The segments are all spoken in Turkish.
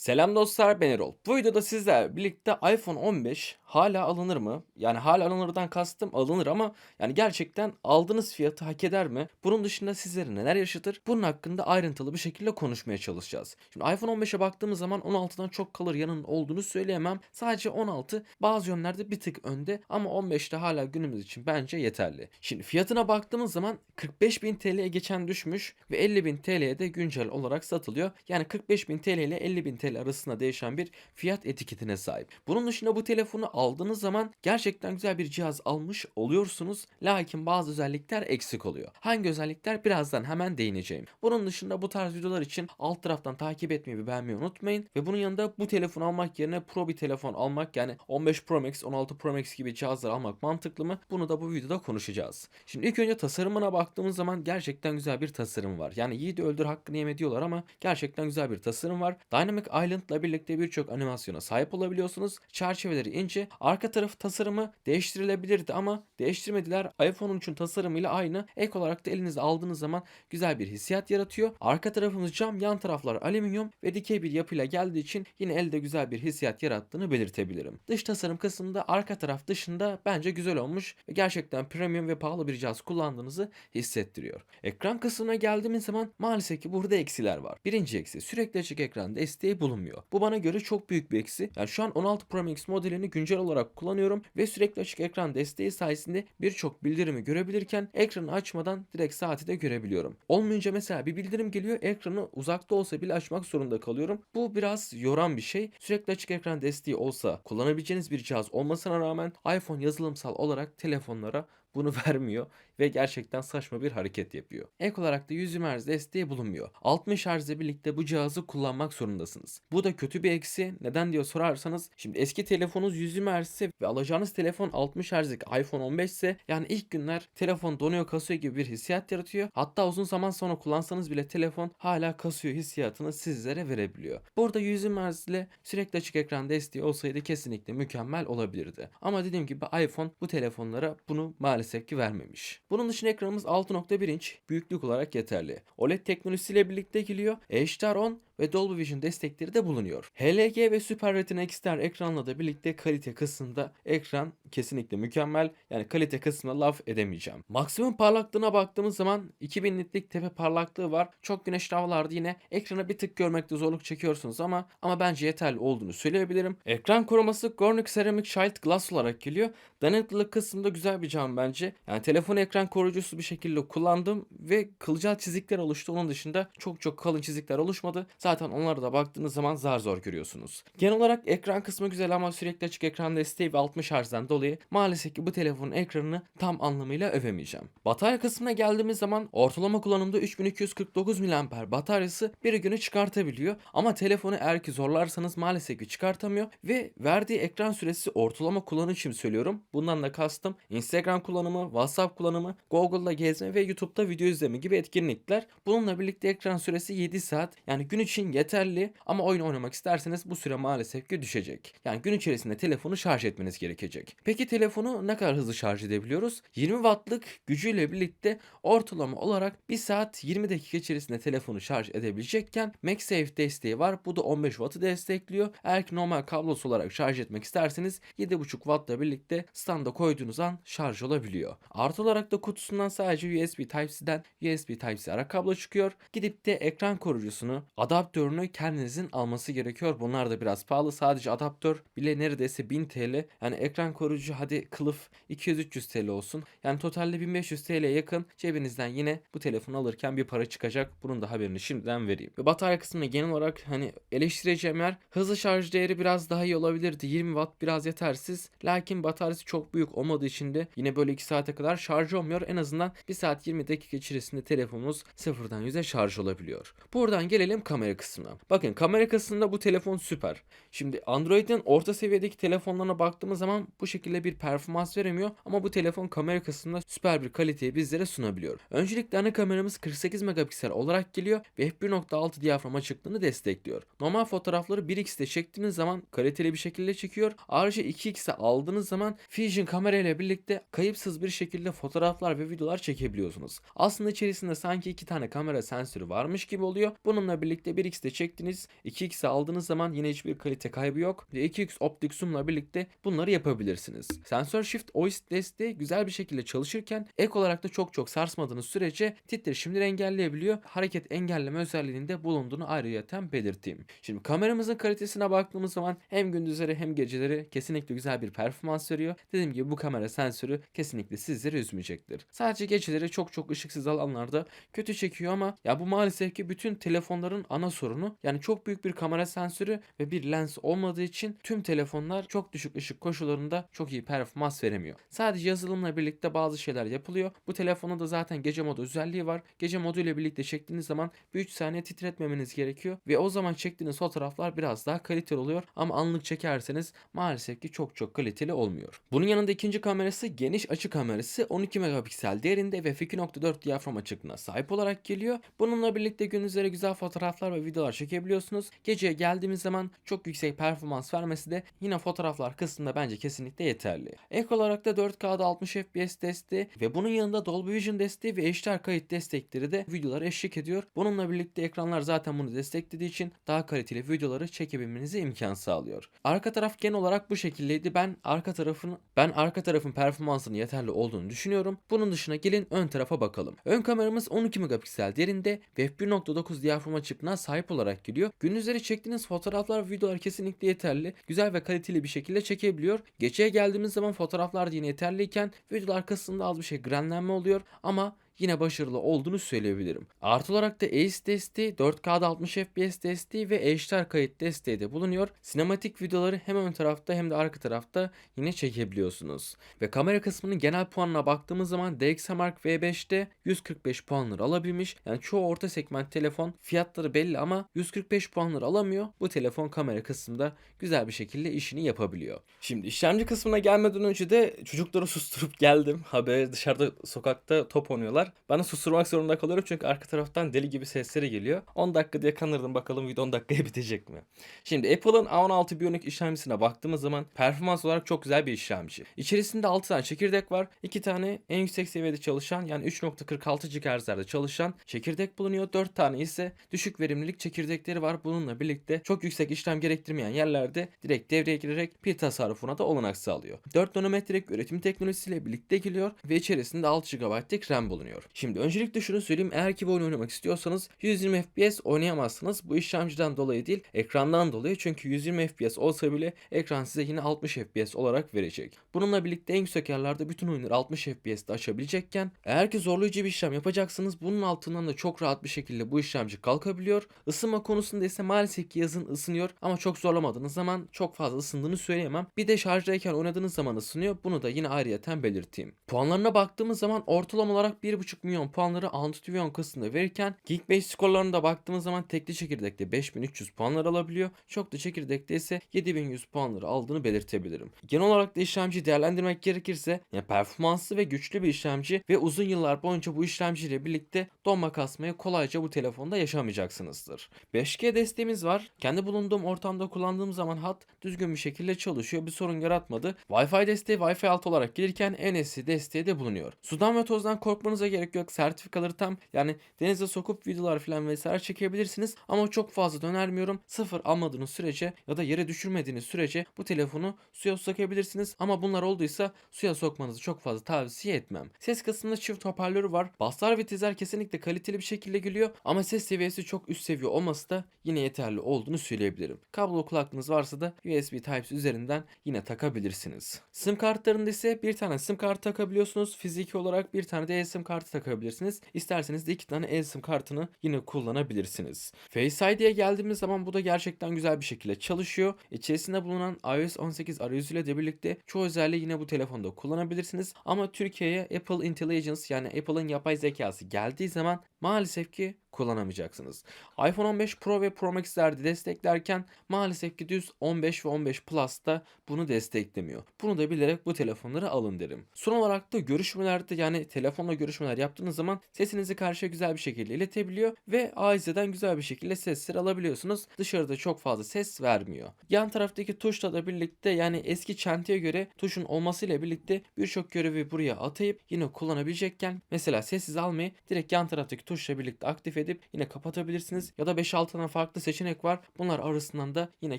Selam dostlar ben Erol. Bu videoda sizlerle birlikte iPhone 15 hala alınır mı? Yani hala alınırdan kastım alınır ama yani gerçekten aldığınız fiyatı hak eder mi? Bunun dışında sizlere neler yaşatır? Bunun hakkında ayrıntılı bir şekilde konuşmaya çalışacağız. Şimdi iPhone 15'e baktığımız zaman 16'dan çok kalır yanın olduğunu söyleyemem. Sadece 16 bazı yönlerde bir tık önde ama 15'te hala günümüz için bence yeterli. Şimdi fiyatına baktığımız zaman 45.000 TL'ye geçen düşmüş ve 50.000 TL'ye de güncel olarak satılıyor. Yani 45.000 TL ile 50.000 TL arasında değişen bir fiyat etiketine sahip. Bunun dışında bu telefonu aldığınız zaman gerçekten güzel bir cihaz almış oluyorsunuz. Lakin bazı özellikler eksik oluyor. Hangi özellikler birazdan hemen değineceğim. Bunun dışında bu tarz videolar için alt taraftan takip etmeyi ve beğenmeyi unutmayın. Ve bunun yanında bu telefonu almak yerine Pro bir telefon almak yani 15 Pro Max, 16 Pro Max gibi cihazlar almak mantıklı mı? Bunu da bu videoda konuşacağız. Şimdi ilk önce tasarımına baktığımız zaman gerçekten güzel bir tasarım var. Yani yiğidi öldür hakkını yeme diyorlar ama gerçekten güzel bir tasarım var. Dynamic Island'la birlikte birçok animasyona sahip olabiliyorsunuz. Çerçeveleri ince. Arka taraf tasarımı değiştirilebilirdi ama değiştirmediler. iPhone 13'ün tasarımıyla aynı. Ek olarak da elinize aldığınız zaman güzel bir hissiyat yaratıyor. Arka tarafımız cam, yan taraflar alüminyum ve dikey bir yapıyla geldiği için yine elde güzel bir hissiyat yarattığını belirtebilirim. Dış tasarım kısmında arka taraf dışında bence güzel olmuş ve gerçekten premium ve pahalı bir cihaz kullandığınızı hissettiriyor. Ekran kısmına geldiğimiz zaman maalesef ki burada eksiler var. Birinci eksi sürekli açık ekran bulunmuyor. Bu bana göre çok büyük bir eksi. Yani şu an 16 Pro Max modelini güncel olarak kullanıyorum ve sürekli açık ekran desteği sayesinde birçok bildirimi görebilirken ekranı açmadan direkt saati de görebiliyorum. Olmayınca mesela bir bildirim geliyor ekranı uzakta olsa bile açmak zorunda kalıyorum. Bu biraz yoran bir şey. Sürekli açık ekran desteği olsa kullanabileceğiniz bir cihaz olmasına rağmen iPhone yazılımsal olarak telefonlara bunu vermiyor ve gerçekten saçma bir hareket yapıyor. Ek olarak da 120 Hz desteği bulunmuyor. 60 Hz ile birlikte bu cihazı kullanmak zorundasınız. Bu da kötü bir eksi. Neden diye sorarsanız şimdi eski telefonunuz 120 Hz ve alacağınız telefon 60 Hz'lik iPhone 15 ise yani ilk günler telefon donuyor kasıyor gibi bir hissiyat yaratıyor. Hatta uzun zaman sonra kullansanız bile telefon hala kasıyor hissiyatını sizlere verebiliyor. Burada 120 Hz ile sürekli açık ekran desteği olsaydı kesinlikle mükemmel olabilirdi. Ama dediğim gibi iPhone bu telefonlara bunu maalesef ki vermemiş. Bunun dışında ekranımız 6.1 inç büyüklük olarak yeterli. OLED teknolojisiyle birlikte geliyor. HDR10 ve Dolby Vision destekleri de bulunuyor. HLG ve Super Retina XDR ekranla da birlikte kalite kısmında ekran kesinlikle mükemmel. Yani kalite kısmına laf edemeyeceğim. Maksimum parlaklığına baktığımız zaman 2000 nitlik tepe parlaklığı var. Çok güneşli havalarda yine ekranı bir tık görmekte zorluk çekiyorsunuz ama ama bence yeterli olduğunu söyleyebilirim. Ekran koruması Gornick Ceramic Shield Glass olarak geliyor. Dayanıklılık kısmında güzel bir cam bence. Yani telefonu ekran koruyucusu bir şekilde kullandım ve kılcal çizikler oluştu. Onun dışında çok çok kalın çizikler oluşmadı. Zaten onlara da baktığınız zaman zar zor görüyorsunuz. Genel olarak ekran kısmı güzel ama sürekli açık ekran desteği ve 60 Hz'den dolayı maalesef ki bu telefonun ekranını tam anlamıyla övemeyeceğim. Batarya kısmına geldiğimiz zaman ortalama kullanımda 3249 mAh bataryası bir günü çıkartabiliyor. Ama telefonu eğer ki zorlarsanız maalesef ki çıkartamıyor ve verdiği ekran süresi ortalama kullanım için söylüyorum. Bundan da kastım Instagram kullanımı, WhatsApp kullanımı, Google'da gezme ve YouTube'da video izleme gibi etkinlikler. Bununla birlikte ekran süresi 7 saat. Yani gün için yeterli ama oyun oynamak isterseniz bu süre maalesef ki düşecek. Yani gün içerisinde telefonu şarj etmeniz gerekecek. Peki telefonu ne kadar hızlı şarj edebiliyoruz? 20 wattlık gücüyle birlikte ortalama olarak 1 saat 20 dakika içerisinde telefonu şarj edebilecekken MagSafe desteği var. Bu da 15 wattı destekliyor. Eğer ki normal kablosu olarak şarj etmek isterseniz 7.5 wattla birlikte standa koyduğunuz an şarj olabiliyor. Artı olarak da kutusundan sadece USB Type-C'den USB Type-C ara kablo çıkıyor. Gidip de ekran koruyucusunu, adaptörünü kendinizin alması gerekiyor. Bunlar da biraz pahalı. Sadece adaptör bile neredeyse 1000 TL. Yani ekran koruyucu hadi kılıf 200-300 TL olsun. Yani totalde 1500 TL'ye yakın cebinizden yine bu telefonu alırken bir para çıkacak. Bunun da haberini şimdiden vereyim. Ve batarya kısmında genel olarak hani eleştireceğim yer hızlı şarj değeri biraz daha iyi olabilirdi. 20 watt biraz yetersiz. Lakin bataryası çok büyük olmadığı için de yine böyle 2 saate kadar şarj olmuyor. En azından 1 saat 20 dakika içerisinde telefonumuz sıfırdan 100'e şarj olabiliyor. Buradan gelelim kamera kısmına. Bakın kamera kısmında bu telefon süper. Şimdi Android'in orta seviyedeki telefonlarına baktığımız zaman bu şekilde bir performans veremiyor ama bu telefon kamera kısmında süper bir kaliteyi bizlere sunabiliyor. Öncelikle ana kameramız 48 megapiksel olarak geliyor ve f1.6 diyafram açıklığını destekliyor. Normal fotoğrafları 1x'te çektiğiniz zaman kaliteli bir şekilde çekiyor. Ayrıca 2x'e aldığınız zaman Fusion kamera ile birlikte kayıpsız bir şekilde fotoğraflar ve videolar çekebiliyorsunuz. Aslında içerisinde sanki iki tane kamera sensörü varmış gibi oluyor. Bununla birlikte 1x'te çektiniz. 2x'e aldığınız zaman yine hiçbir kalite kaybı yok. Ve 2x optik zoom'la birlikte bunları yapabilirsiniz. Sensör Shift OIS desteği güzel bir şekilde çalışırken ek olarak da çok çok sarsmadığınız sürece titreşimleri engelleyebiliyor. Hareket engelleme özelliğinde bulunduğunu ayrıyeten belirteyim. Şimdi kameramızın kalitesine baktığımız zaman hem gündüzleri hem geceleri kesinlikle güzel bir performans veriyor. Dediğim gibi bu kamera sensörü kesinlikle sizleri üzmeyecektir. Sadece geceleri çok çok ışıksız alanlarda kötü çekiyor ama ya bu maalesef ki bütün telefonların ana sorunu. Yani çok büyük bir kamera sensörü ve bir lens olmadığı için tüm telefonlar çok düşük ışık koşullarında çok iyi performans veremiyor. Sadece yazılımla birlikte bazı şeyler yapılıyor. Bu telefonda da zaten gece modu özelliği var. Gece modu ile birlikte çektiğiniz zaman bir 3 saniye titretmemeniz gerekiyor ve o zaman çektiğiniz fotoğraflar biraz daha kaliteli oluyor ama anlık çekerseniz maalesef ki çok çok kaliteli olmuyor. Bunun yanında ikinci kamerası geniş açı kamerası 12 megapiksel değerinde ve f2.4 diyafram açıklığına sahip olarak geliyor. Bununla birlikte gündüzlere güzel fotoğraflar ve videolar çekebiliyorsunuz. Geceye geldiğimiz zaman çok yüksek performans vermesi de yine fotoğraflar kısmında bence kesinlikle yeterli. Ek olarak da 4K'da 60 FPS desteği ve bunun yanında Dolby Vision desteği ve HDR kayıt destekleri de videolara eşlik ediyor. Bununla birlikte ekranlar zaten bunu desteklediği için daha kaliteli videoları çekebilmenize imkan sağlıyor. Arka taraf genel olarak bu şekildeydi. Ben arka tarafın ben arka tarafın performansının yeterli olduğunu düşünüyorum. Bunun dışına gelin ön tarafa bakalım. Ön kameramız 12 megapiksel derinde ve f1.9 diyafram açıklığına olarak geliyor. Gündüzleri çektiğiniz fotoğraflar videolar kesinlikle yeterli. Güzel ve kaliteli bir şekilde çekebiliyor. Geceye geldiğimiz zaman fotoğraflar yine yeterliyken videolar kısmında az bir şey grenlenme oluyor ama yine başarılı olduğunu söyleyebilirim. Artı olarak da ACE desteği, 4K'da 60 FPS desteği ve HDR kayıt desteği de bulunuyor. Sinematik videoları hem ön tarafta hem de arka tarafta yine çekebiliyorsunuz. Ve kamera kısmının genel puanına baktığımız zaman DxOMark V5'te 145 puanları alabilmiş. Yani çoğu orta segment telefon fiyatları belli ama 145 puanları alamıyor. Bu telefon kamera kısmında güzel bir şekilde işini yapabiliyor. Şimdi işlemci kısmına gelmeden önce de çocukları susturup geldim. Haberi dışarıda sokakta top oynuyorlar. Ben de susturmak zorunda kalıyorum çünkü arka taraftan deli gibi sesleri geliyor. 10 dakika diye kanırdım bakalım video 10 dakikaya bitecek mi? Şimdi Apple'ın A16 Bionic işlemcisine baktığımız zaman performans olarak çok güzel bir işlemci. İçerisinde 6 tane çekirdek var. 2 tane en yüksek seviyede çalışan yani 3.46 GHz'lerde çalışan çekirdek bulunuyor. 4 tane ise düşük verimlilik çekirdekleri var. Bununla birlikte çok yüksek işlem gerektirmeyen yerlerde direkt devreye girerek pil tasarrufuna da olanak sağlıyor. 4 nanometrelik üretim teknolojisiyle birlikte geliyor ve içerisinde 6 GB'lik RAM bulunuyor. Şimdi öncelikle şunu söyleyeyim eğer ki bu oyunu oynamak istiyorsanız 120 FPS oynayamazsınız. Bu işlemciden dolayı değil ekrandan dolayı çünkü 120 FPS olsa bile ekran size yine 60 FPS olarak verecek. Bununla birlikte en yüksek yerlerde bütün oyunları 60 FPS'te açabilecekken eğer ki zorlayıcı bir işlem yapacaksınız bunun altından da çok rahat bir şekilde bu işlemci kalkabiliyor. Isınma konusunda ise maalesef ki yazın ısınıyor ama çok zorlamadığınız zaman çok fazla ısındığını söyleyemem. Bir de şarjdayken oynadığınız zaman ısınıyor. Bunu da yine ayrıyeten belirteyim. Puanlarına baktığımız zaman ortalama olarak 1.5 milyon puanları Antutuvion kısmında verirken Geekbench skorlarına da baktığımız zaman tekli çekirdekte 5300 puanlar alabiliyor. Çok da çekirdekte ise 7100 puanları aldığını belirtebilirim. Genel olarak da işlemciyi değerlendirmek gerekirse yani performanslı ve güçlü bir işlemci ve uzun yıllar boyunca bu işlemciyle birlikte donma kasmayı kolayca bu telefonda yaşamayacaksınızdır. 5G desteğimiz var. Kendi bulunduğum ortamda kullandığım zaman hat düzgün bir şekilde çalışıyor. Bir sorun yaratmadı. Wi-Fi desteği Wi-Fi 6 olarak gelirken NFC desteği de bulunuyor. Sudan ve tozdan korkmanıza gerek yok. Sertifikaları tam yani denize sokup videolar falan vesaire çekebilirsiniz. Ama çok fazla önermiyorum. Sıfır almadığınız sürece ya da yere düşürmediğiniz sürece bu telefonu suya sokabilirsiniz. Ama bunlar olduysa suya sokmanızı çok fazla tavsiye etmem. Ses kısmında çift hoparlörü var. Baslar ve tizler kesinlikle kaliteli bir şekilde geliyor. Ama ses seviyesi çok üst seviye olması da yine yeterli olduğunu söyleyebilirim. Kablo kulaklığınız varsa da USB Type-C üzerinden yine takabilirsiniz. SIM kartlarında ise bir tane SIM kartı takabiliyorsunuz. Fiziki olarak bir tane de eSIM kartı takabilirsiniz. İsterseniz de iki tane eSIM kartını yine kullanabilirsiniz. Face ID'ye geldiğimiz zaman bu da gerçekten güzel bir şekilde çalışıyor. İçerisinde bulunan iOS 18 arayüzüyle de birlikte çoğu özelliği yine bu telefonda kullanabilirsiniz. Ama Türkiye'ye Apple Intelligence yani Apple'ın yapay zekası geldiği zaman maalesef ki kullanamayacaksınız. iPhone 15 Pro ve Pro Max'lerde desteklerken maalesef ki düz 15 ve 15 Plus'ta bunu desteklemiyor. Bunu da bilerek bu telefonları alın derim. Son olarak da görüşmelerde yani telefonla görüşmeler yaptığınız zaman sesinizi karşıya güzel bir şekilde iletebiliyor ve AIZ'den güzel bir şekilde sesler alabiliyorsunuz. Dışarıda çok fazla ses vermiyor. Yan taraftaki tuşla da birlikte yani eski çantaya göre tuşun olmasıyla birlikte birçok görevi buraya atayıp yine kullanabilecekken mesela sessiz almayı direkt yan taraftaki tuşla birlikte aktif edip yine kapatabilirsiniz. Ya da 5-6 tane farklı seçenek var. Bunlar arasından da yine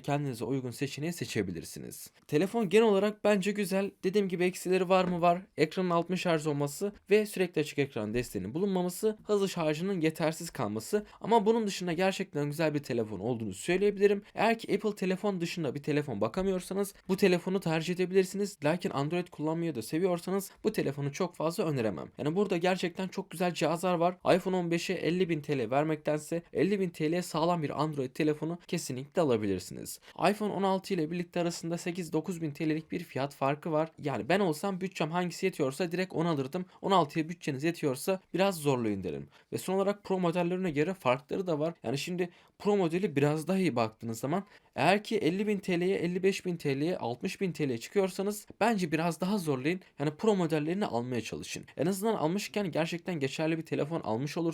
kendinize uygun seçeneği seçebilirsiniz. Telefon genel olarak bence güzel. Dediğim gibi eksileri var mı var. Ekranın 60 Hz olması ve sürekli açık ekran desteğinin bulunmaması, hızlı şarjının yetersiz kalması ama bunun dışında gerçekten güzel bir telefon olduğunu söyleyebilirim. Eğer ki Apple telefon dışında bir telefon bakamıyorsanız bu telefonu tercih edebilirsiniz. Lakin Android kullanmayı da seviyorsanız bu telefonu çok fazla öneremem. Yani burada gerçekten çok güzel cihazlar var. iPhone 15'e 50.000 TL vermektense 50.000 TL'ye sağlam bir Android telefonu kesinlikle alabilirsiniz. iPhone 16 ile birlikte arasında 8-9 bin TL'lik bir fiyat farkı var. Yani ben olsam bütçem hangisi yetiyorsa direkt onu alırdım. 16'ya bütçeniz yetiyorsa biraz zorlayın derim. Ve son olarak Pro modellerine göre farkları da var. Yani şimdi Pro modeli biraz daha iyi baktığınız zaman eğer ki 50.000 TL'ye, 55.000 TL'ye, 60.000 TL'ye çıkıyorsanız bence biraz daha zorlayın. Yani Pro modellerini almaya çalışın. En azından almışken gerçekten geçerli bir telefon almış olursunuz.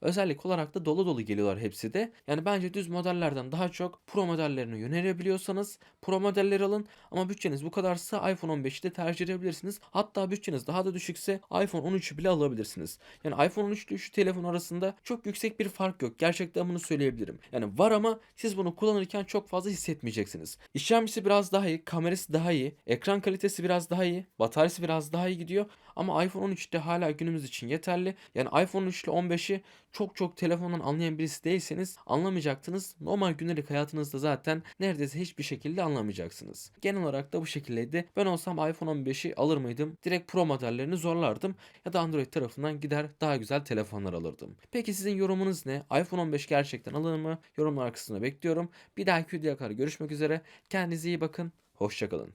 Özellik olarak da dolu dolu geliyorlar hepsi de. Yani bence düz modellerden daha çok Pro modellerine yönelebiliyorsanız Pro modelleri alın. Ama bütçeniz bu kadarsa iPhone 15'i de tercih edebilirsiniz. Hatta bütçeniz daha da düşükse iPhone 13'ü bile alabilirsiniz. Yani iPhone 13 ile şu telefon arasında çok yüksek bir fark yok. Gerçekten bunu söyleyebilirim. Yani var ama siz bunu kullanırken çok fazla hissetmeyeceksiniz. İşlemcisi biraz daha iyi, kamerası daha iyi, ekran kalitesi biraz daha iyi, bataryası biraz daha iyi gidiyor. Ama iPhone 13'te hala günümüz için yeterli. Yani iPhone 3 ile 15'i çok çok telefondan anlayan birisi değilseniz anlamayacaktınız. Normal günlük hayatınızda zaten neredeyse hiçbir şekilde anlamayacaksınız. Genel olarak da bu şekildeydi. Ben olsam iPhone 15'i alır mıydım? Direkt Pro modellerini zorlardım. Ya da Android tarafından gider daha güzel telefonlar alırdım. Peki sizin yorumunuz ne? iPhone 15 gerçekten alınır mı? Yorumlar kısmına bekliyorum. Bir dahaki videoya kadar görüşmek üzere. Kendinize iyi bakın. Hoşçakalın.